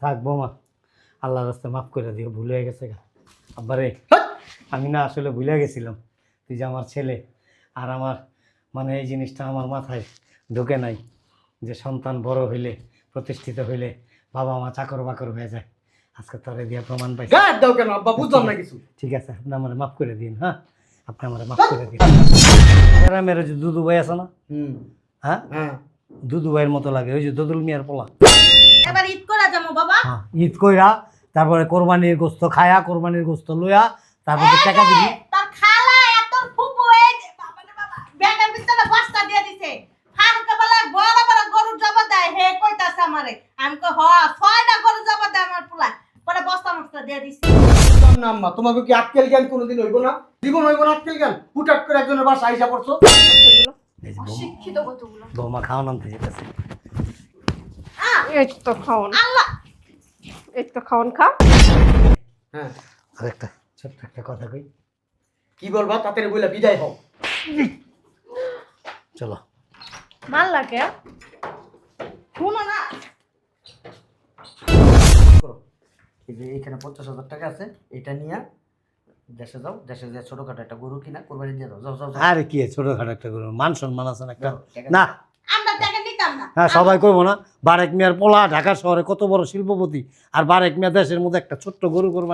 থাক বৌমা আল্লাহ রাস্তায় মাফ করে দিও ভুল হয়ে গেছে গা। আব্বারে আমি না আসলে ভুলে গেছিলাম। তুই যে আমার ছেলে আর আমার মানে এই জিনিসটা আমার মাথায় ঢোকে নাই যে সন্তান বড় হইলে প্রতিষ্ঠিত হইলে বাবা মা চাকর বাকর হয়ে যায়। আজকে তোরে দিয়ে প্রমাণ পাইছি। গায়ে দাও কেন আব্বা? বুঝলাম না কিছু। ঠিক আছে আপনি আমার মাফ করে দিন হ্যাঁ? আপনি আমার মাফ করে দিন। ওই যে দুদু ভাই আছে না? হুম। হ্যাঁ? হ্যাঁ। দুদু ভাইয়ের মতো লাগে ওই যে দদুল মিয়ার পোলা। এবার ঈদ করা যাব বাবা। হ্যাঁ, ঈদ কইরা তারপরে কোরবানির গোস্ত খায়া কোরবানির গোস্ত লইয়া তারপরে টাকা দিবি। তোর খালা এত ফুপু এই যে বাবা বাবা ব্যাগের ভিতরে বস্তা দিয়ে দিছে। ফারুকে বলে বড় বড় গরু জবা দেয়। হে কইতাছে আমারে। আমি কই হ ছয়টা গরু জবা দেয় আমার পোলা পরে বস্তা মস্তা দিয়ে দিছে। বুঝলাম না আম্মা তোমাকে কি আক্কেল জ্ঞান কোনোদিন হইব না? জীবন হইব না আক্কেল জ্ঞান। হুটাট করে একজনের বাসা আইসা পড়ছো। বৌমা- যেতেছে। এই তো খাওন। আল্লাহ। এই তো খাওন খা। হ্যাঁ। একটা ছোট্ট একটা কথা কই। কি বলবা? বইলা বিদায় হও। চলো। ভালো লাগে। শুনো না। করো। এই যে এখানে পঞ্চাশ হাজার টাকা আছে এটা নিয়ে দেশে যাও। দেশে যে ছোটখাটো একটা গরু কিনা কোরবানি দিয়ে দাও। যাও যাও। আরে কি ছোটখাটো একটা গরু মান সম্মান আছে না একটা? না আমরা টাকা নিতাম না হ্যাঁ সবাই করব না বারেক মিয়ার পোলা ঢাকা শহরে কত বড় শিল্পপতি আর বারেক মিয়া দেশের মধ্যে একটা ছোট্ট গরু করবা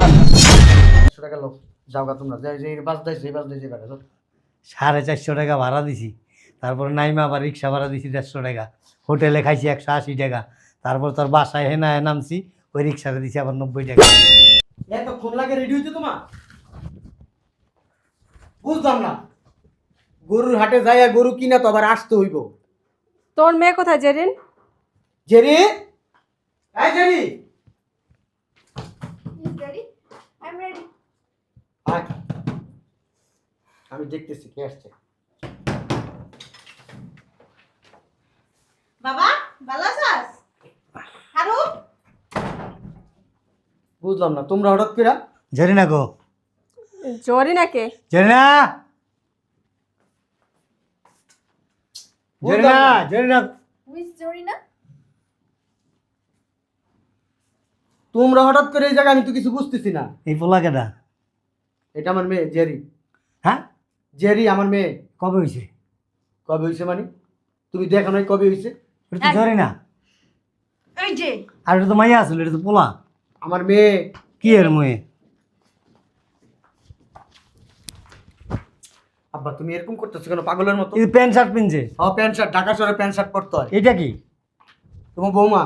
একশো টাকা লোক যাও গা তোমরা যে যে বাস দিয়েছে এই বাস দিয়েছে বেড়া যাও সাড়ে চারশো টাকা ভাড়া দিছি তারপরে নাইমা আবার রিক্সা ভাড়া দিছি দেড়শো টাকা হোটেলে খাইছি একশো আশি টাকা তারপর তোর বাসায় হেনা নামছি ওই রিক্সাটা দিছি আবার নব্বই টাকা। এতক্ষণ লাগে রেডি হইতে তোমার? বুঝলাম না। গরুর হাটে যাইয়া গরু কিনা তো আবার আসতে হইব। তোর মেয়ে কোথায় জেরিন? জেরি এই জেরি আয়। আমি দেখতেছি কে আসছে? বাবা ভালো আছিস? হারু? বুঝলাম না তোমরা হঠাৎ করে জানি না গো। জরি নাকে জানি না জানি না জানি না তোমরা হঠাৎ করে এই জায়গায় আমি তো কিছু বুঝতেছি না। এই পোলা কেটা এটা আমার মেয়ে জেরি। হ্যাঁ? জেরি আমার মেয়ে। কবে হয়েছে কবে হয়েছে মানে? তুমি দেখো নাই কবে হয়েছে এটা তো জানি না এই যে। আর এটা তো মাইয়া আসলে এটা তো পোলা। আমার মেয়ে। কি এর ময়ে? আব্বা তুমি এরকম করতেছো কেন? পাগলের মতো? এই প্যান্ট শার্ট পিনছে। হ প্যান্ট শার্ট ঢাকা শহরে প্যান্ট শার্ট পরতে হয়। এটা কি? তোমার বৌমা?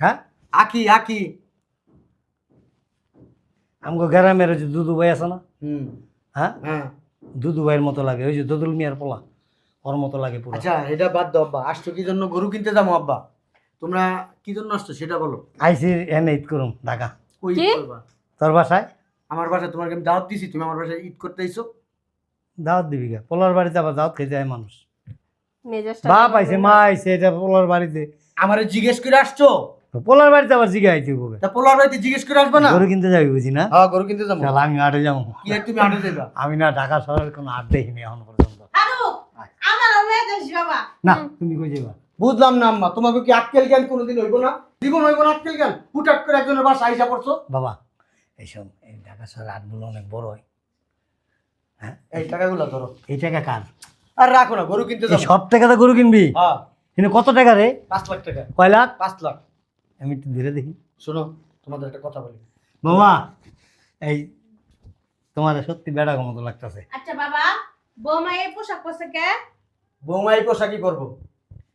হ্যাঁ? আকি আকি। আমগো গ্রামের ওই যে দুদু ভাই আছে না? হুম। হ্যাঁ? হ্যাঁ। দুদু ভাইয়ের মতো লাগে ওই যে দদুল মিয়ার পোলা ওর মতো লাগে পুরো। আচ্ছা এটা বাদ দাও আব্বা আসছো কি জন্য? গরু কিনতে যাব আব্বা। তোমরা কি জন্য আসছো সেটা বলো। আইসি এনে ঈদ করুম ঢাকা? করবা? তোর বাসায়? আমার বাসায় তোমাকে আমি দাওয়াত দিছি তুমি আমার বাসায় ঈদ করতে আইছো। দাওয়াত দিবি গা। পোলার বাড়িতে আবার দাওয়াত খেতে যায় মানুষ। বাপ আইছে মা আইছে এটা পোলার বাড়িতে। আমারে জিজ্ঞেস করে আসছো? পোলার বাড়িতে আবার জিগে আইতে হবে তা পোলার বাড়িতে জিজ্ঞেস করে আসবে না? গরু কিনতে যাবি বুঝি না? হ্যাঁ গরু কিনতে যাব। তাহলে আমি আটে যাব। কি আর তুমি আটে যাবা আমি না ঢাকা শহরের কোনো আট দেখিনি এখন পর্যন্ত। না তুমি কই যাবা বুঝলাম না আম্মা। তোমাকে কি আক্কেল জ্ঞান কোনোদিন হইব না? জীবন হইব না আক্কেল জ্ঞান? হুটাট করে একজনের বাসা আইসা পড়ছো? বাবা এইসব এই ঢাকা শহরের আটগুলো অনেক বড় হয়। হ্যাঁ? এই টাকাগুলো ধরো। এই টাকা কার? আর রাখো না গরু কিনতে এই যাব। সব টাকাতে গরু কিনবি? হ্যাঁ। কিন্তু কত টাকা রে? পাঁচ লাখ টাকা। কয় লাখ? পাঁচ লাখ। আমি একটু ধীরে দেখি। শোনো তোমাদের একটা কথা বলি। বাবা এই তোমার সত্যি বেড়া মতো লাগতেছে। আচ্ছা বাবা বৌমা এই পোশাক পরছে কে? বৌমা এই পোশাকই করব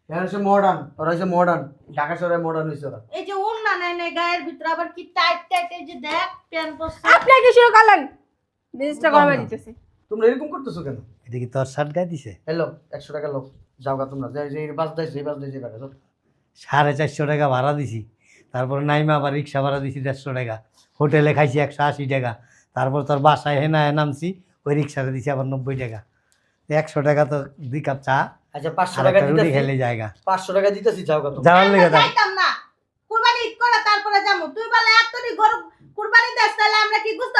এখন হচ্ছে মডার্ন ওরা হচ্ছে মডার্ন ঢাকা শহরে মডার্ন হয়েছে ওরা। এই যে নাই নাই গায়ের ভিতরে আবার কি টাইট টাইট এই যে দেখ প্যান্ট পরছে। আপনি কি শুরু করলেন মেজাজটা গরমে দিতেছি। তোমরা এরকম করতেছো কেন? এটা কি তোর শার্ট গায়ে দিছে? হ্যালো একশো টাকা লোক যাও গা তোমরা। যে যে বাস এই বাস। সাড়ে চারশো টাকা ভাড়া দিছি। তারপর নাইমা আবার রিক্সা ভাড়া দিছি দেড়শো টাকা। হোটেলে খাইছি একশো আশি টাকা। তারপর তোর বাসায় হেনা নামছি ওই রিক্সাটা দিছি আবার নব্বই টাকা। একশো টাকা তো দুই কাপ চা আচ্ছা পাঁচশো টাকা রুটি খেলে জায়গা। পাঁচশো টাকা দিতেছি যাও গা যাওয়ার লেগে না। কুরবানি ঈদ করে তারপরে যাব। তুই বলে এতটি গরু কুরবানি দেশ তাহলে আমরা কি গুস্ত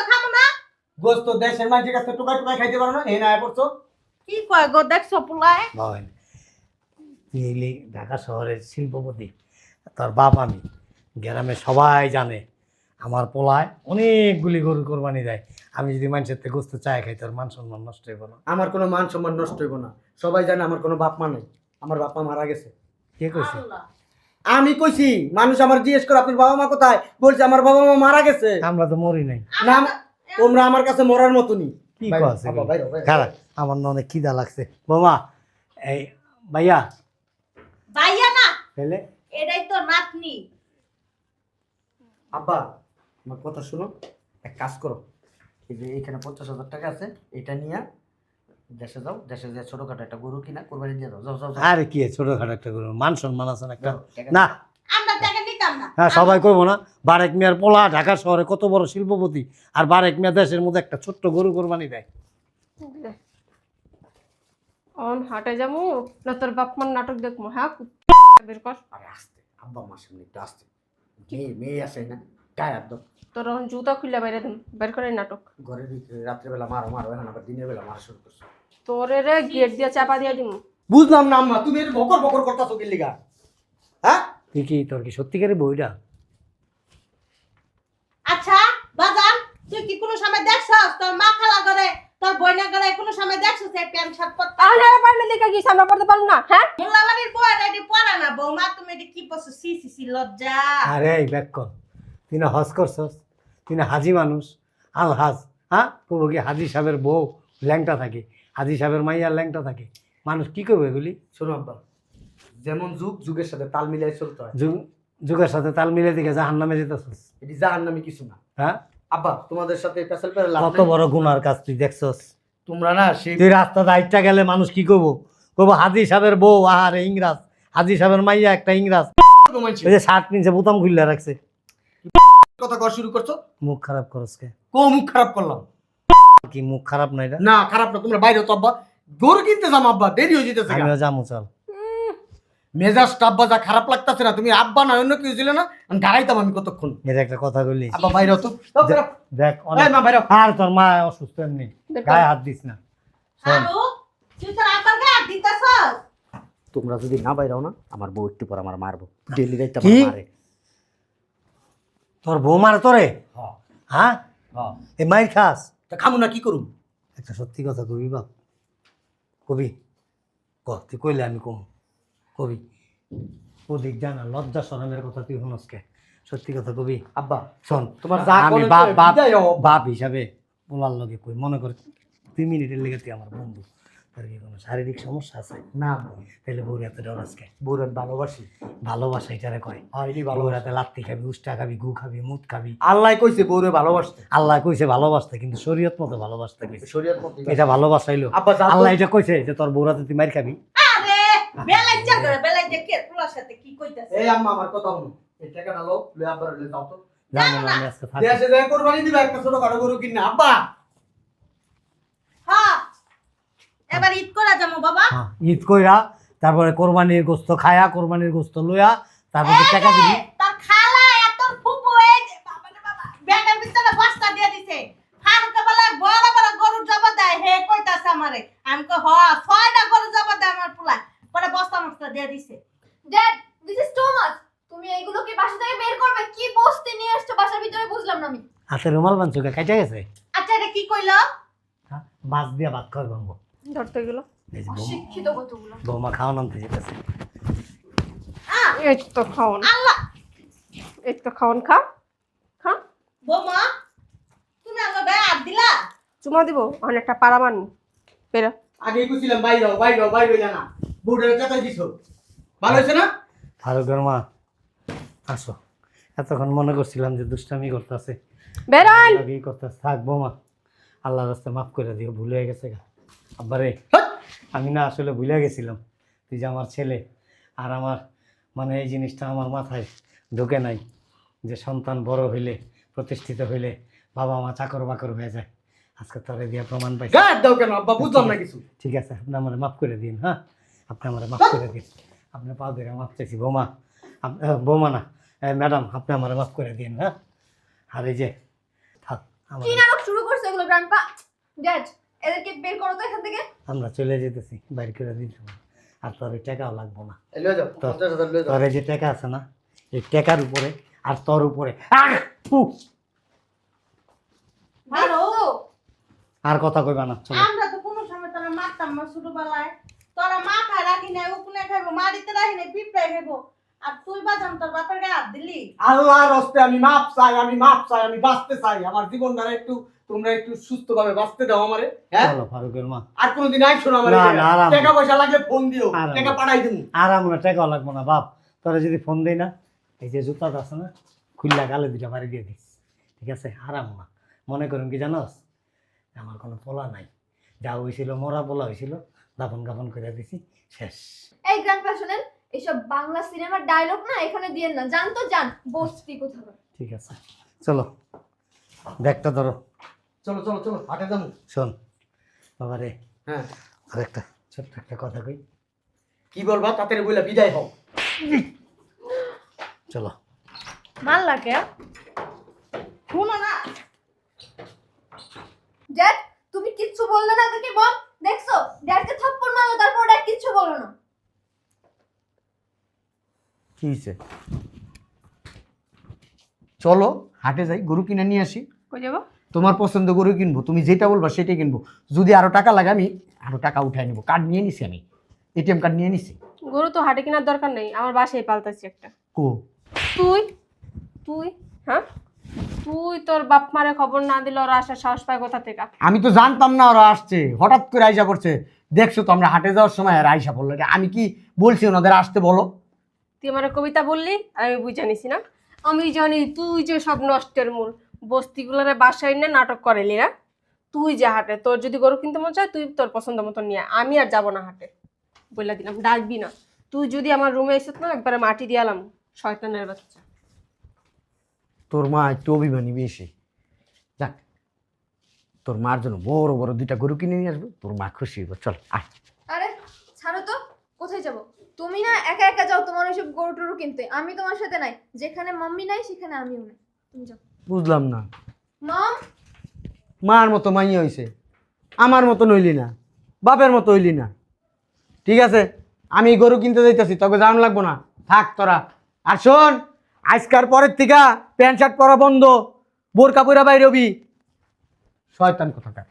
গোস্ত দেশের মানুষের কাছে টুকাই টুকাই খাইতে পারো না এই না পড়ছো কি কয় গো দেখছ পোলায়? তুই ঢাকা শহরের শিল্পপতি তার বাপ আমি গ্রামে সবাই জানে আমার পোলায় অনেকগুলি গরু কোরবানি দেয়। আমি যদি মানুষের থেকে গোস্ত চায় খাই তোর মান সম্মান নষ্ট হইব না। আমার কোনো মান সম্মান নষ্ট হইব না। সবাই জানে আমার কোনো বাপ মা নেই। আমার বাপ মা মারা গেছে। কে কইছে? আমি কইছি মানুষ আমার জিজ্ঞেস করে আপনার বাবা মা কোথায়? বলছে আমার বাবা মা মারা গেছে। আমরা তো মরি নাই। না তোমরা আমার কাছে মরার মতনই। কি। খারাপ আমার না অনেক খিদা লাগছে। বোমা এই ভাইয়া। ভাইয়া না তাহলে? এটাই তো নাতনি। আব্বা আমার কথা শুনো। এক কাজ করো। এই যে এখানে পঞ্চাশ হাজার টাকা আছে এটা নিয়ে দেশে যাও। দেশে যে ছোটখাটো একটা গরু কিনা কোরবানি দিয়ে দাও। যাও যাও আরে কি ছোটখাটো একটা গরু? মান সম্মান আছে না একটা? না। আমরা হ্যাঁ সবাই করব না বারেক মিয়ার পোলা ঢাকা শহরে কত বড় শিল্পপতি আর বারেক মিয়া দেশের মধ্যে একটা ছোট্ট গরু কোরবানি দেয়। অন হাটে যাব না তোর বাপ নাটক দেখব হ্যাঁ বের কর। আরে আসতে আব্বা আমার সামনে একটু আসতে। মেয়ে মেয়ে আসে না গায়ে একদম তোর এখন জুতা খুলে বাইরে দিন বের করে নাটক। ঘরের ভিতরে রাত্রেবেলা মারো মারো এখন আবার দিনের বেলা মারা শুরু করছ। তোরে রে গেট দিয়ে চাপা দিয়ে দিম। বুঝলাম না আম্মা তুমি এর বকর বকর করতেছো কি লিগা? হ্যাঁ? তুই কি তোর কি সত্যিকারের বইটা? আচ্ছা বাজান তুই কি কোনো সময় দেখছস? তোর মা খালা করে তোর বইনা করে কোনো সময় দেখছস এই প্যান্ট শার্ট পরতে? তাহলে আর পারলে দেখে গিয়েছি আমরা পড়তে পারব না হ্যাঁ? মোল্লাবাড়ির বই এটি পড়ে না বৌমা তুমি এটি কি পড়ছো? সি সি সি লজ্জা। আরে এই ব্যাক কর। তুই না হজ করছস তুই না হাজি মানুষ আল হাজ হ্যাঁ? করব কি হাজি সাহেবের বউ ল্যাংটা থাকে হাজি সাহেবের মাইয়ার ল্যাংটা থাকে। মানুষ কি করবে এগুলি? শোনো আব্বা যেমন যুগ যুগের সাথে তাল মিলিয়ে চলতে হয়। যুগ যুগের সাথে তাল মিলাই দিকে জাহান নামে যেতেছস এটি জাহার নামে কিছু না। হ্যাঁ? আব্বা তোমাদের সাথে পেশাল পেরে লাভ কত। বড় গুনার কাজ তুই দেখছস। তোমরা না সেই তুই রাস্তা দায়িত্বটা গেলে মানুষ কি করব? করব হাজি সাহেবের বউ আহারে ইংরাজ। হাজি সাহেবের মাইয়া একটা ইংরাজ। ওই যে শার্ট নিচে বোতাম খুললে রাখছে। কথা কর শুরু করছ? মুখ খারাপ করস কে? কো মুখ খারাপ করলাম। কি মুখ খারাপ না এটা না খারাপ না তোমরা বাইরে তো আব্বা। গরু কিনতে যাম আব্বা। দেরি হয়ে যেতেছে। আমিও যাব চল। মেজাজটা আব্বা যা খারাপ লাগতেছে না। তুমি আব্বা না অন্য কেউ ছিল না আমি দাঁড়াইতাম আমি কতক্ষণ। এর একটা কথা বলি আব্বা বাইরে তো। দেখ- মা বাইরে আর তোর মা অসুস্থ এমনি। গায়ে হাত দিস না। তোমরা যদি না বাইরাও না আমার বউ একটু পর আমার মারবো। ডেলি রাইতে আমার মারে। তোর বউ মারে তোরে? হ্যাঁ? এই মাইর খাস। তা খামু না কি করুম? একটা সত্যি কথা কবি বাপ। কবি? ক তুই কইলে আমি কম। কবি। ওদিক জানা লজ্জা শরমের কথা তুই শুনসকে। সত্যি কথা কবি। আব্বা শোন তোমার যা আমি বাপ বাপ বাপ হিসাবে বলার লগে কই মনে কর দুই মিনিটের লেগে তুই আমার বন্ধু। তোর কি কোনো শারীরিক সমস্যা আছে? না। তাহলে বউর এত ডর আজকে। বউর ভালোবাসি। ভালোবাসা এটারে কয়। হয় এটি বউর হাতে লাত্তি খাবি উষ্টা খাবি গু খাবি মুদ খাবি। আল্লাহ কইছে বউরে ভালোবাসতে। আল্লাহ কইছে ভালোবাসতে কিন্তু শরীয়ত মতো ভালোবাসতে কইছে। শরীয়ত মতে। এটা ভালোবাসাইলো আল্লাহ এটা কইছে যে তোর বউরাতে তুই মার খাবি। বেলাই যা করে বেলাই যে কে? পুলার সাথে কি কইতাছে? এই আম্মা আমার কথা শুনো। এই টাকাটা লই আব্বার লই দাও তো। না আমি আজকে দেশে যায় কোরবানি দিবা একটা ছোট গরু কিনা আব্বা। হ্যাঁ। এবার ঈদ করে যাব বাবা। হ্যাঁ, ঈদ কইরা তারপরে কোরবানির গোস্ত খায়া কোরবানির গোস্ত লইয়া তারপরে টাকা দিবি। তোর খালা এত ফুপু এই যে বাবা রে বাবা ব্যাগের ভিতরে বস্তা দিয়ে দিছে। ফারুকে বলে বড় বড় গরু জবা দেয় হে কইতাছে আমারে। আমি কই হ ছয়টা গরু জবা দেয় আমার পোলা পরে বস্তা মস্তা দিয়ে দিছে। Dad this is too much তুমি এইগুলোকে বাসা থেকে বের করবে কি বস্তি নিয়ে আসছো বাসার ভিতরে বুঝলাম না আমি। হাতে রুমাল বানছুকে কাইটা গেছে? আচ্ছা এটা কি কইলো? হ্যাঁ, মাছ দিয়া ভাত খাওয়াই ভাঙবো ধরতে গেল। অশিক্ষিত কতগুলো। বৌমা খাওয়া নামতে যেতেছে। এই তো খাওন। আল্লাহ! এই তো খাওন খা। খা। বৌমা তুমি আমার গায়ে হাত দিলা? চুমা দিব অনেকটা পাড়া মানবো বেরো। আগেই কইছিলাম বাইরে বাইরে বাইরে না। বউটারে চাতাই দিছো? ভালো হইছে না? ফারুকের মা। আসো। এতক্ষণ মনে করছিলাম যে দুষ্টামি করতেছে। বেরোন আগেই করতেছে? থাক বৌমা আল্লাহ রাস্তায় মাফ করে দিও ভুলে গেছে গা। আব্বারে হাট! আমি না আসলে ভুলে গেছিলাম। তুই যে আমার ছেলে আর আমার মানে এই জিনিসটা আমার মাথায় ঢোকে নাই। যে সন্তান বড় হইলে প্রতিষ্ঠিত হইলে বাবা মা চাকর বাকর হয়ে যায়। আজকে তোরে দিয়া প্রমাণ পাইছি। গায়ে দাও কেন আব্বা? বুঝলাম না কিছু। ঠিক আছে আপনি আমার মাফ করে দিন হ্যাঁ? আপনি আমার মাফ করে দিন। আপনি পা ধরে মাফ চাইছি বোমা। বোমা না ম্যাডাম আপনি আমার মাফ করে দিন হ্যাঁ? আর এই যে থাক আমার কি নাটক শুরু করছ এগুলো গ্র্যান্ডপা ড্যাড এদেরকে বের করো তো এখান থেকে। আমরা চলে যেতেছি বাইর করে দিতে আর তোর ওই টাকাও লাগবো না। এই লয়ে যাও তো- 50000 লয়ে যাও। তোর যে টাকা আছে না এই টাকার উপরে আর তোর উপরে! আর কথা কইবা না চলো। আমরা তো কোনো সময় তোরা মারতাম না ছোটবেলায়। তোরা মাথায় রাখি নাই উকুনে খাইবো মাটিতে রাখি নাই পিঁপড়ায় খাইবো। আর তুই বাজাম তোর বাপের গায়ে হাত দিলি? আল্লাহর হস্তে আমি মাপ চাই আমি মাপ চাই আমি বাঁচতে চাই। আমার জীবনটা একটু তোমরা একটু সুস্থভাবে বাঁচতে দাও আমারে হ্যাঁ? চলো ফারুকের মা। আর কোনোদিন আইসো না আমার না, না, আরাম। টাকা পয়সা লাগলে ফোন দিও টাকা পাঠাই দিমু। আর আমরা টাকাও লাগবো না বাপ। তোরা যদি ফোন দেই না এই যে জুতা আছে না খুললা গালে দুটা বাড়ি দিয়ে দিস। ঠিক আছে? হারাম না। মনে করুন কি জানোস? আমার কোনো পোলা নাই। যা হয়েছিল মরা পোলা হয়েছিল দাফন গাফন করে দিছি শেষ। এই গ্র্যান্ডপা শুনেন এইসব বাংলা সিনেমার ডায়লগ না এখানে দিয়েন না জান তো জান বস্তি কোথাও। ঠিক আছে চলো ব্যাগটা ধরো। চলো চলো চলো হাটে যাব। শোন বাবা রে হ্যাঁ। আর একটা ছোট্ট একটা কথা কই। কি বলবা তাড়াতাড়ি বইলা বিদায় হও। চলো। মারলা কে শুনো না। ড্যাড তুমি কিচ্ছু বললে না তোকে বল। দেখছ? ড্যাডকে থাপ্পড় মারলো তারপর ড্যাড কিচ্ছু বলল না। কি হয়েছে চলো হাটে যাই গরু কিনে নিয়ে আসি। কই যাব? তোমার পছন্দ গরু কিনবো তুমি যেটা বলবা সেটাই কিনবো। যদি আরও টাকা লাগে আমি আরও টাকা উঠাই নেব। কার্ড নিয়ে নিছি আমি। এটিএম কার্ড নিয়ে নিছি। গরু তো হাটে কেনার দরকার নেই আমার বাসায় পালতাছি একটা। কো? তুই? তুই? হ্যাঁ? তুই তোর বাপ মারে খবর না দিলে ওরা আসার সাহস পায় কোথা থেকে? আমি তো জানতাম না ওরা আসছে। হঠাৎ করে আইসা পড়ছে। দেখছ তো আমরা হাটে যাওয়ার সময় আর আইসা পড়ল। এটা আমি কি বলছি ওনাদের আসতে বলো। তুই আমার কবিতা বললি আর আমি বুঝে নিছি না। আমি জানি তুই যে সব নষ্টের মূল। বস্তিগুলোরে বাসায় নিয়ে নাটক করেলি না? তুই যে হাটে তোর যদি গরু কিনতে মন চায় তুই তোর পছন্দ মতো নিয়ে আয়। আমি আর যাব না হাটে। বলে দিলাম ডাকবি না। তুই যদি আমার রুমে এসে না একবারে মাটি দিয়ে এলাম শয়তানের বাচ্চা। তোর মা একটু অভিমানী বেশি। যাক তোর মার জন্য বড় বড় দুইটা গরু কিনে নিয়ে আসব তোর মা খুশি হইব। চল আয়। আরে ছাড়ো তো কোথায় যাব? তুমি না একা একা যাও তোমার ওইসব গরু টরু কিনতে। আমি তোমার সাথে নাই যেখানে মাম্মি নাই সেখানে আমিও নাই। তুমি যাও। বুঝলাম না। মম! মার মতো মাইয়া হইছে। আমার মতো নইলি না। বাপের মতো হইলি না। ঠিক আছে আমি গরু কিনতে যাইতেছি তোকে জান লাগবো না। থাক তোরা। আর শোন আজকার পরের থেকে প্যান্ট শার্ট পরা বন্ধ বোরকা পরা বাইরে হবি। শয়তান কোথাকার